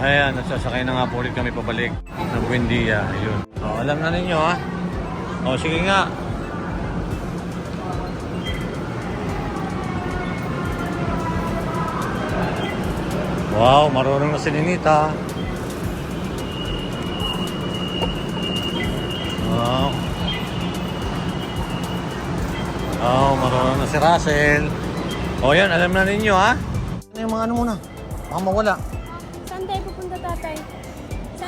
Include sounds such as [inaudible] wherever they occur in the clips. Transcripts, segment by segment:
Ayan, nasasakay na nga po ulit kami pabalik ng Buendia. Ayun. O, alam na ninyo ha. O, sige nga. Wow, marunong na si Ninita. Wow. Oh, marunong na si Russell. O yan, alam na ninyo ha. Ano yung mga ano muna? Baka mawala.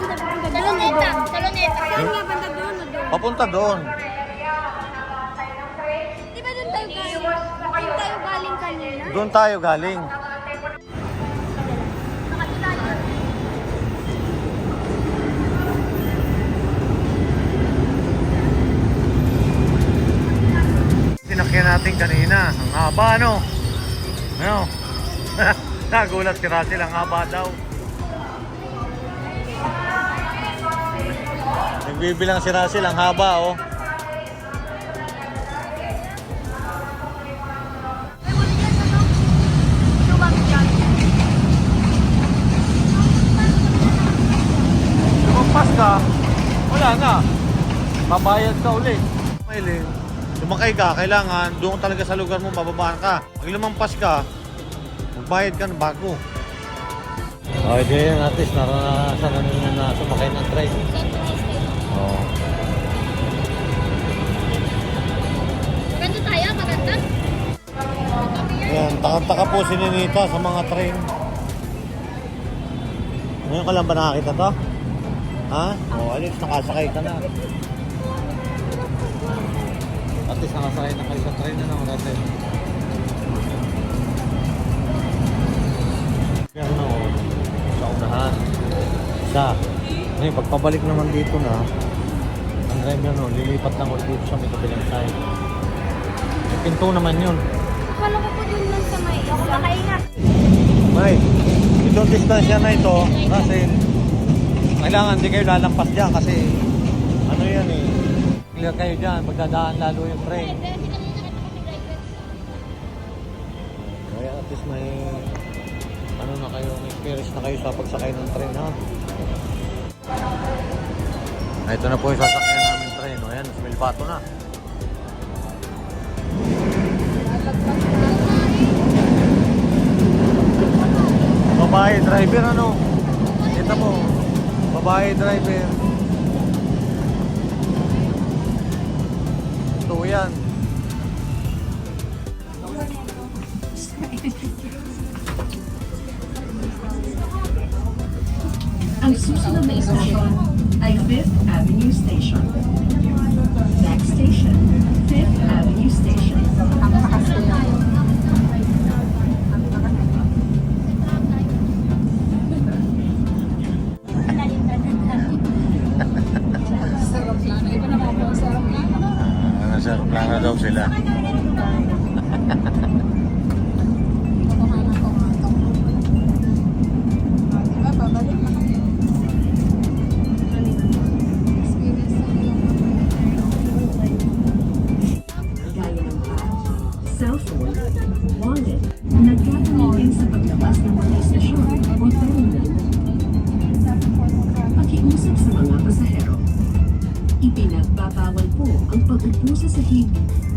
Saloneta. Saloneta. Saan nga banda doon o doon? Papunta doon. Di ba doon tayo galing? Doon tayo galing kanina? Doon tayo galing. Sinakyan natin kanina. Ang haba, ano? Ano? [laughs] Nagulat si Russell, ang haba daw. Nagbibilang si Russell, ang haba, oh. Lumampas ka, wala na. Babayad ka ulit. Maylin, sumakay ka, kailangan doon talaga sa lugar mo, bababaan ka. Pag lumampas ka, magbayad ka ng bago. Okay, yan at least naranasan na ninyo na sumakay ng train. Oo. Ganda tayo, maganda. Yan, taka-taka po si Ninita sa mga train. Ngayon ka lang ba nakakita to? Ha? O, at least nakasakay ka na. At least nakasakay na kayo sa train na naman natin. Yan na o. Sa unahan. Isa. Ngayon, pagpabalik naman dito na, ang driver no, lilipat lang ulit dito sa may kabilang side. May pinto naman yun. Akala ko po doon lang sa may isa. Sakay nga. May, itong distansya na ito, kasi kailangan di kayo lalampas dyan kasi ano yan eh, clear kayo dyan, pagdadaan lalo yung train. Kaya at least may ano na kayo, may experience na kayo sa pagsakay ng train ha. Ah, Ito na po yung sasakyan namin train. O yan, sa Milpato na. Babae driver ano? Kita mo. Babae driver.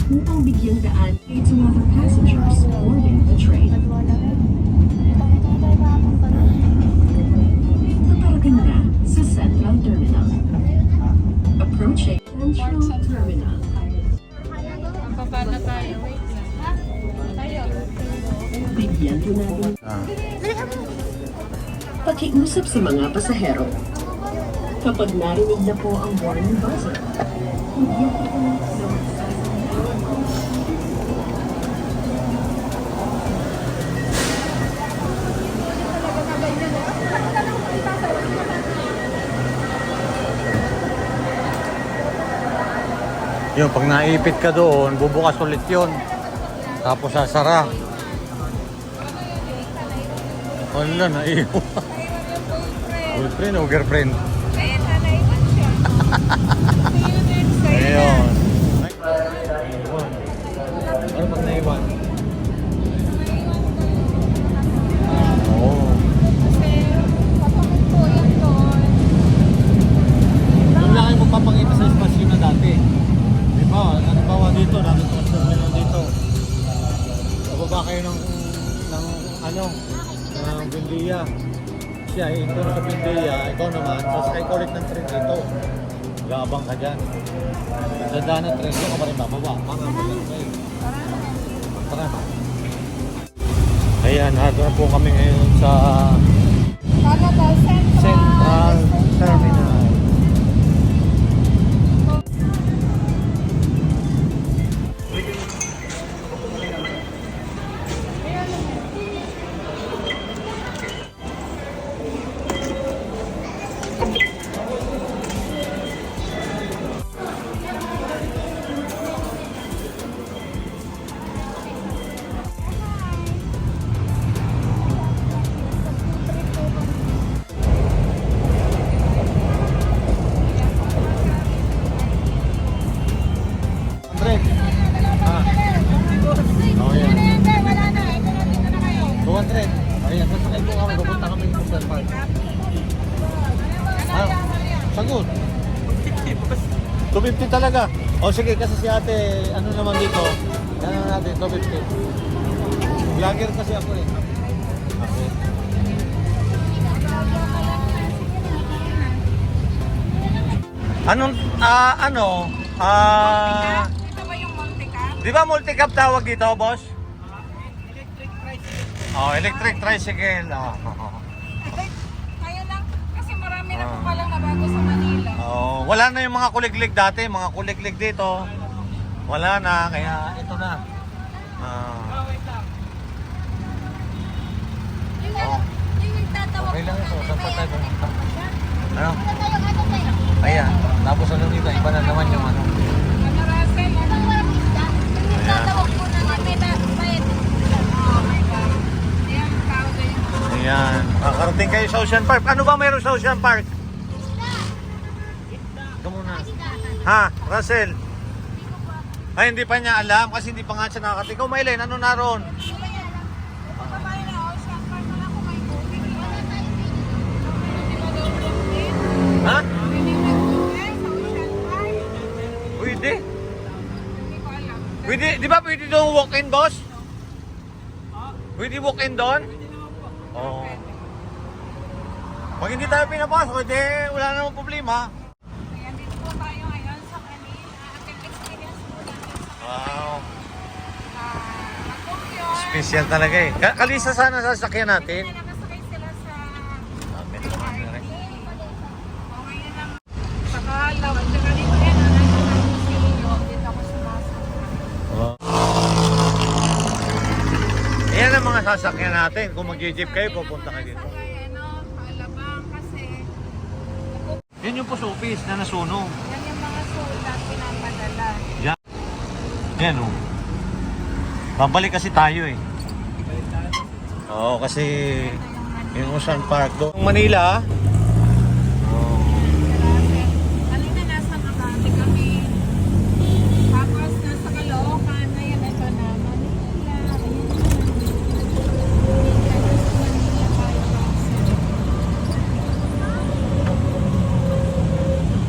Upang bigyang daan to other passengers boarding the train. Paparating na sa Central Terminal. Approaching Central Terminal. Paano tayo? Wait lang. Bigyan po natin Pakiusap sa mga pasahero. Kapag narinig na po ang warning buzzer, bigyan po po Yun, pag naipit ka doon, bubukas ulit yun. Tapos sasara. Wala, naiwan. Girlfriend o girlfriend? Ayun. Ano pag naiwan? Ang laki mo papangita sa espasyo na dati. Di ba? Halimbawa dito, nag-transfer nila dito. Bababa kayo ng, ng ano, ng Bindiya. Siya, eh, ito na sa Bindiya, ikaw naman, tapos kayo ulit ng train dito. Gabang ka dyan. Dadaan ng train dito ka pa rin bababa. Mga mga train. Tara. Ayan, hardware po kami ngayon sa Central Terminal. Ayan, sasakay po kami. Pupunta kami sa Central Park. Ah, sagot. 250 talaga. O sige, kasi si ate, ano naman dito, ano natin, 250. Vlogger kasi ako eh. Okay. Anong, ah, ano, ah, Ito ba yung multi-cam? di ba multi-cab tawag dito, boss? Oh, electric tricycle. Oh, oh, Kayo lang. Kasi marami na po Ah. palang nabago sa Manila. oh. wala na yung mga kuliglig dati, mga kuliglig dito. Wala na, kaya ito na. Ah, Yung, Oh. yung Okay lang ito, saan pa tayo ano, pumunta? ano? Ano ano? Ayan, tapos ano dito, iba na naman yung sa Ocean Park. Ano ba mayroon sa Ocean Park? Ito muna. Ha, Russell? Ay, hindi pa niya alam kasi hindi pa nga siya nakakating. Ikaw, Mylene, ano naroon? Ha? Pwede. Pwede, di ba pwede doon walk-in, boss? Pwede walk-in doon? Oo. Pag hindi tayo pinapasok, edi wala namang problema. Wow. Special talaga eh. Ka- Kalisa sana sa sasakyan natin. Sabi naman na rin. Oo. Ayan ang mga sasakyan natin. Kung mag-jeep kayo, pupunta kayo dito. Yan yung pusupis na nasunog. Yan yung mga sulat pinapadala. Yan. Yan oh. Babalik kasi tayo eh. Oo, kasi yung Ocean Park doon. Manila. Oh. Kanina nasa Makati kami. Tapos nasa Caloocan. Ngayon ito na Manila. Ayan. Manila tayo.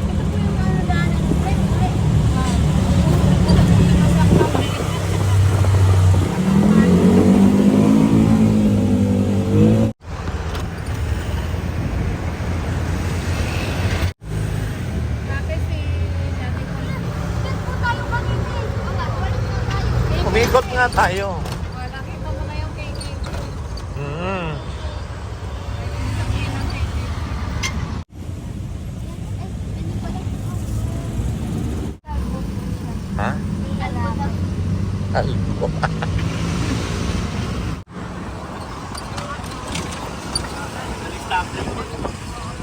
Ito po yung ano daanan. Ay, ay. Dati si dati ko. Saan po tayo kanina eh? Wala, balik na tayo. Nga tayo. Wala, kita mo na yung KK. Mm. Ha? Albo. [laughs]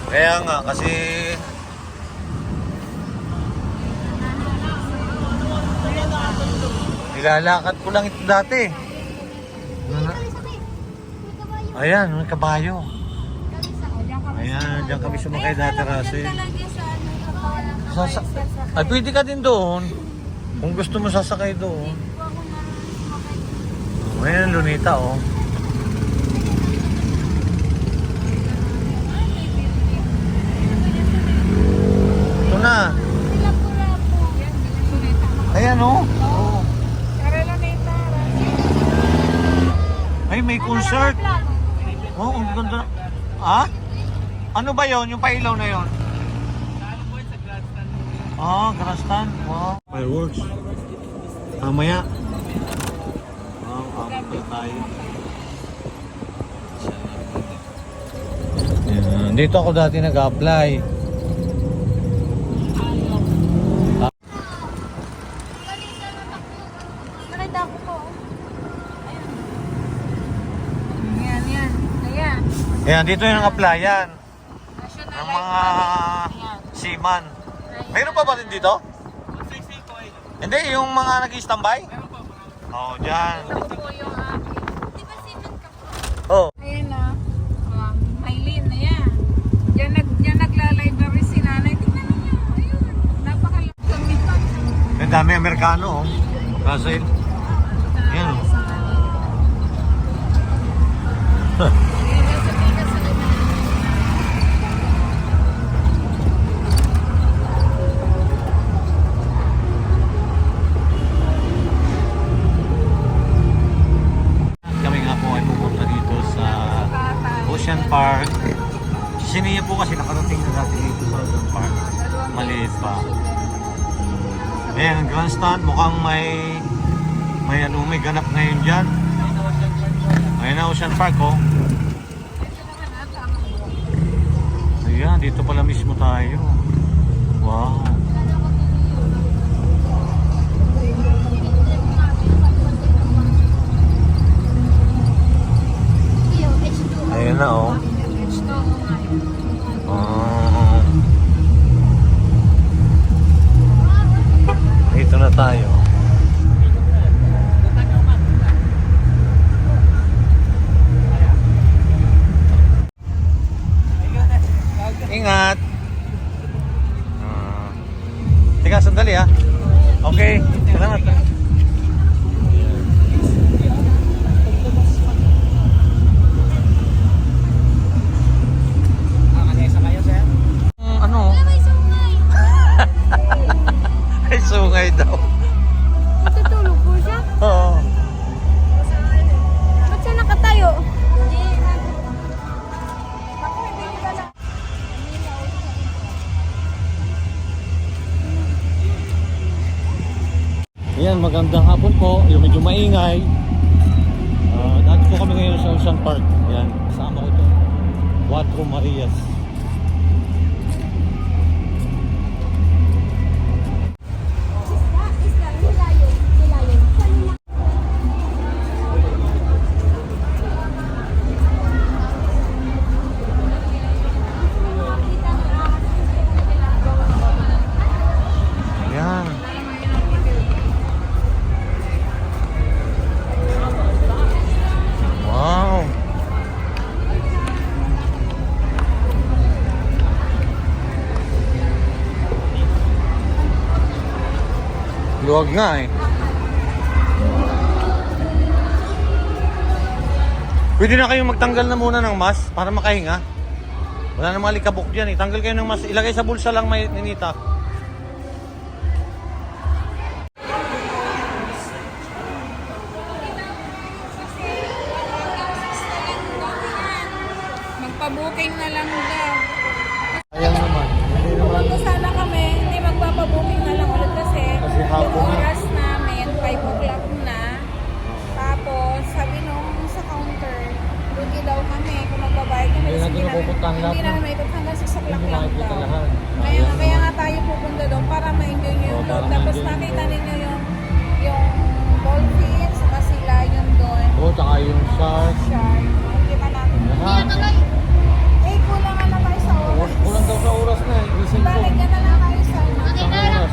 Kaya nga, kasi... Nilalakad ko lang ito dati. Ayan, may kabayo. Ayan, diyan kami sumakay dati. Sa, sa, ay, pwede ka din doon. Kung gusto mo sasakay doon. Ayan, Lunita, oh. Ito na. Ayan, oh. oh. Ay, may concert. Oh, ang ganda. Ha? Ano ba yon Yung pailaw na yon? Ah, Grastan. Wow. Fireworks. Mamaya. Wow, na tayo. Yan. Dito ako dati nag-apply. Ayan. Ayan, dito yung applyan National ng mga Ayan. seaman. Mayroon pa ba rin dito? Hindi, yung mga nag-standby? Oo, oh, dyan. Ito po yung akin. Di ba sinan ka po? Oh. Ayan na. Um, Maylin, ayan. Diyan, nag, diyan nagla-library si nanay. Tingnan niyo. Ayun. Napakalaki kami pa. Ang dami Amerikano, oh. Russell. Yan, oh. Ayan, [laughs] Ayan, ang grandstand. Mukhang may may ano, may ganap ngayon dyan. Ayan na Ocean Park, oh. Ayan, dito pala mismo tayo. Wow. Ayan na, oh. Oh. Dito na tayo. Ingat. Ah. Teka, sandali ah. Okay, salamat. Luwag nga eh. Pwede na kayong magtanggal na muna ng mask para makahinga. Wala na mga likabok dyan eh. Tanggal kayo ng mask. Ilagay sa bulsa lang may ninita. Magpa-booking na lang daw. Ayan naman. Kung sana kami, hindi magpapa-booking na lang ulit kasi, Kasi hapon na. oras namin, 5 o'clock na. Tapos, sabi nung sa counter, lugi daw kami kung magbabayad kami. Hindi Kasi natin mapupuntahan lahat, Hindi no? namin hanggang 6 o'clock Hindi lang daw. Kaya, kaya nga tayo pupunta doon para ma-enjoy nyo yung loob. Tapos nakita ninyo yung yung dolphin, saka sila yung doon. Oo, tsaka yung shark. Shark. Kita natin. Lahat. Eh, kulang na tayo sa oras. Kulang daw sa oras na eh. Balik ka na lang tayo sa Okay na lang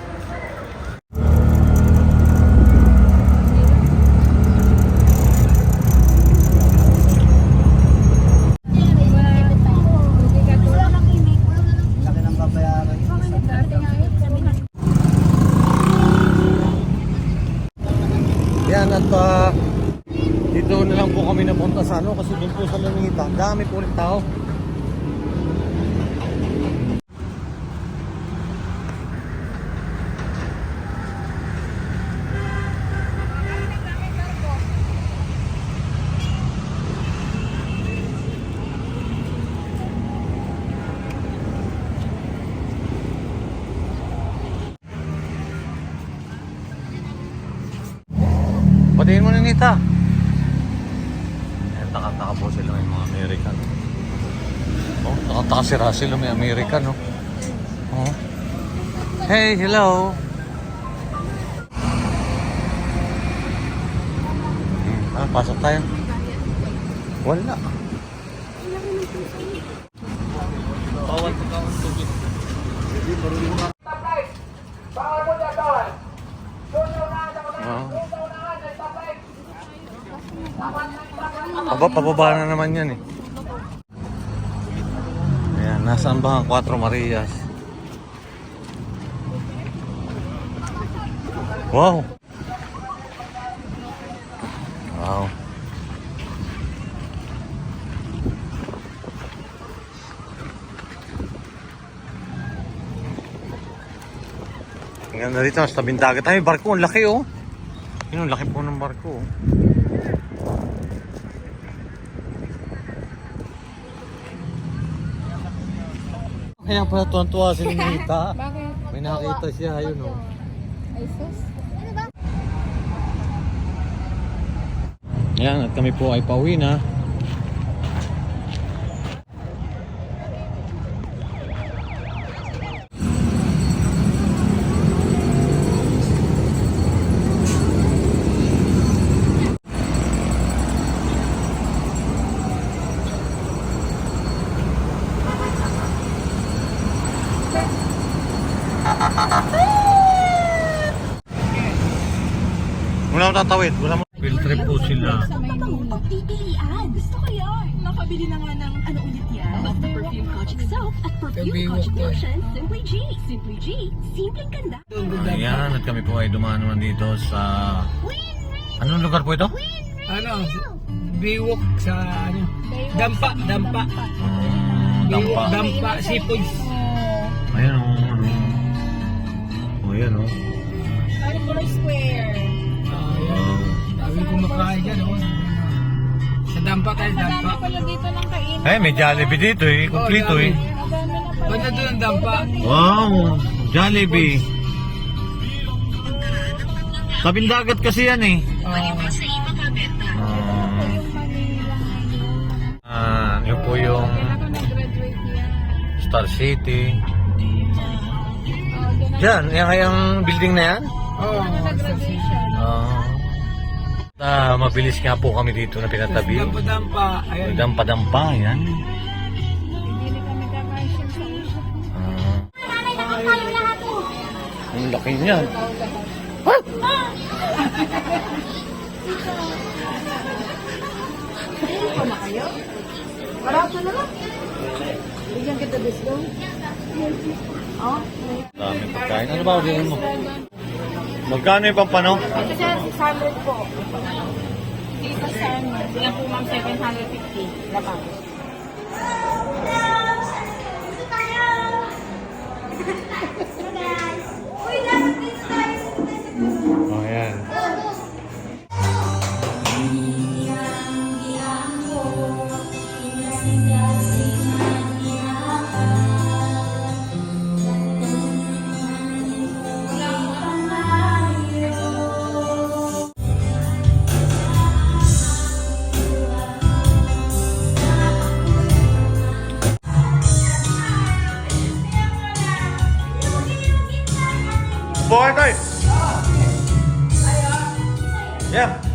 Tingin mo na nita. Ayan, taka-taka po sila may mga American. Oh, taka-taka si Russell may American, no? Oh. Hey, hello. Hmm, Ah, pasok tayo. Wala. Bawal pa kang tubig. Ah. Aba, pababa na naman yan eh. Ayan, nasaan ba ang Cuatro Marias? Wow! Wow. Ang ganda dito, sa tabing dagat. Ay, barko, ang laki oh. Yun, ang laki po ng barko oh. Kaya pala tuwan-tuwa si [laughs] Ninita. Bakit? May nakita siya, ayun oh. Ay, sus. Ano ba? Ayan, at kami po ay pauwi na. Tatawid. Wala mo. Field trip po sila. Pagpipilian. Gusto ko yun. Makabili na nga ng ano ulit yan. Basta perfume Kojic soap at perfume Kojic lotion. Simply G. Simply G. Simpleng ganda. Ayan, at kami po ay dumaan naman dito sa... Anong lugar po ito? ano, biwok sa ano, dampa, dampa. Dampa. Dampa, seafoods. Ayan o. Oh, ano. Oh, ayan o. Oh. Circular Square. Ah, yan. Sabi ko makain dyan, oh. Sa dampa tayo, dampa. Madami pala dito ng kainan. Eh, may Jollibee dito eh. Kumplito eh. Madami na pala. Banda doon ang dampa. Wow! Jollibee. Tabing dagat kasi yan eh. Ah, yun po yung. Star City. Oh, doon ako Yan, yan kayang building na yan? oh, nag-graduation. Ah. Ah, mabilis nga po kami dito na pinatabi. dampa, dampa. Ayan. Dampa-dampa, yan. Hindi na kami kakasin sa isa. Ah. Ang laki niyan. Dami pagkain. Ano ba orderin mo? Magkano yung pampano? Ito sir, 600 po. Dito sa ano, yan po ma'am 750. Labang. Oh, Yeah.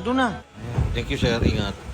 Nado na. Thank you, sir. Ingat.